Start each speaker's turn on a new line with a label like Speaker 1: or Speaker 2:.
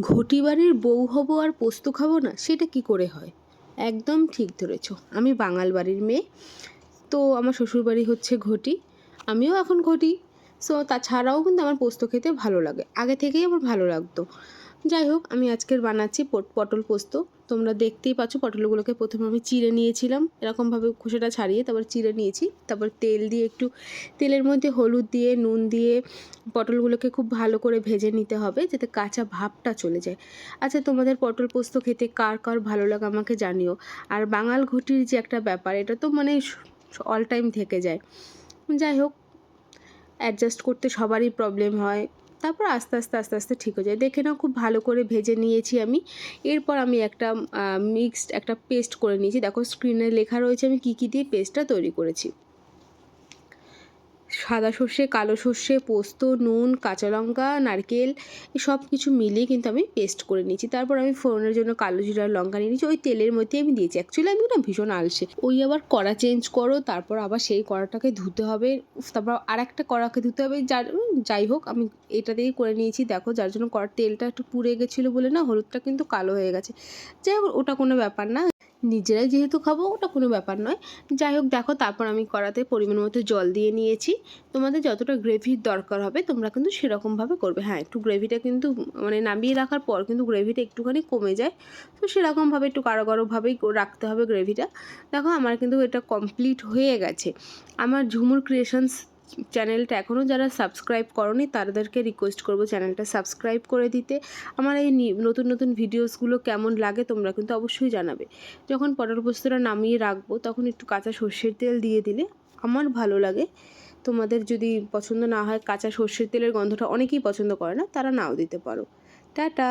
Speaker 1: ঘটি বাড়ির বউ হব আর পোস্ত খাব না, সেটা কি করে হয়? একদম ঠিক ধরেছ। আমি বাঙাল বাড়ির মেয়ে, তো আমার শ্বশুরবাড়ি হচ্ছে ঘটি, আমিও এখন ঘটি। সো তাছাড়াও কিন্তু আমার পোস্ত খেতে ভালো লাগে। আগে থেকেই আমার ভালো লাগতো। যাই হোক, আমি আজকের বানাচ্ছি পট- পটল পোস্ত। তোমরা দেখতেই পাচ্ছ পটলগুলোকে প্রথমে আমি চিড়ে নিয়েছিলাম। এরকমভাবে খোসাটা ছাড়িয়ে তারপর চিড়ে নিয়েছি। তারপর তেল দিয়ে একটু, তেলের মধ্যে হলুদ দিয়ে, নুন দিয়ে পটলগুলোকে খুব ভালো করে ভেজে নিতে হবে যাতে কাঁচা ভাবটা চলে যায়। আচ্ছা তোমাদের পটল পোস্ত খেতে কার কার ভালো লাগে আমাকে জানিও। আর বাঙাল ঘুটির যে একটা ব্যাপার, এটা তো মানে অল টাইম থেকে যায়। যাই হোক অ্যাডজাস্ট করতে সবারই প্রবলেম হয়। তারপর আস্তে আস্তে আস্তে আস্তে ঠিক হয়ে যায়। দেখে নাও, খুব ভালো করে ভেজে নিয়েছি আমি। এরপর আমি একটা মিক্সড একটা পেস্ট করে নিয়েছি। দেখো স্ক্রিনে লেখা রয়েছে আমি কী কী দিয়ে পেস্টটা তৈরি করেছি। সাদা সর্ষে, কালো সর্ষে, পোস্ত, নুন, কাঁচা লঙ্কা, নারকেল সব কিছু মিলিয়ে কিন্তু আমি পেস্ট করে নিয়েছি। তারপর আমি ফোড়নের জন্য কালো জিরার লঙ্কা নিয়ে নিয়েছি। ওই তেলের মধ্যে আমি দিয়েছি। অ্যাকচুয়ালি আমি না ভীষণ আলসে। ওই আবার কড়া চেঞ্জ করো, তারপর আবার সেই কড়াটাকে ধুতে হবে। তারপর আর একটা কড়াকে ধুতে হবে। যার, যাই হোক, আমি এটা দিয়েই করে নিয়েছি। দেখো, যার জন্য কড়ার তেলটা একটু পুড়ে গেছিল বলে না, হলুদটা কিন্তু কালো হয়ে গেছে। যাই হোক, ওটা কোনো ব্যাপার না। নিজেরাই যেহেতু খাব, ওটা কোনো ব্যাপার নয়। যাই হোক দেখো, তারপর আমি কড়াতে পরিমাণ মতো জল দিয়ে নিয়েছি। তোমাদের যতটা গ্রেভির দরকার হবে, তোমরা কিন্তু সেরকমভাবে করবে। হ্যাঁ একটু গ্রেভিটা কিন্তু মানে নামিয়ে রাখার পর কিন্তু গ্রেভিটা একটুখানি কমে যায়। তো সেরকমভাবে একটু গাঢ় গাঢ়ভাবেই রাখতে হবে গ্রেভিটা। দেখো, আমার কিন্তু এটা কমপ্লিট হয়ে গেছে। আমার ঝুমুর ক্রিয়েশনস চ্যানেলটা এখনও যারা সাবস্ক্রাইব করনি, তাদেরকে রিকোয়েস্ট করব চ্যানেলটা সাবস্ক্রাইব করে দিতে। আমার এই নতুন নতুন ভিডিওসগুলো কেমন লাগে তোমরা কিন্তু অবশ্যই জানাবে। যখন পটল পোস্তটা নামিয়ে রাখব, তখন একটু কাঁচা সর্ষের তেল দিয়ে দিলে আমার ভালো লাগে। তোমাদের যদি পছন্দ না হয় কাঁচা সর্ষের তেলের গন্ধটা অনেকেই পছন্দ করে না, তারা নাও দিতে পারো। টাটা!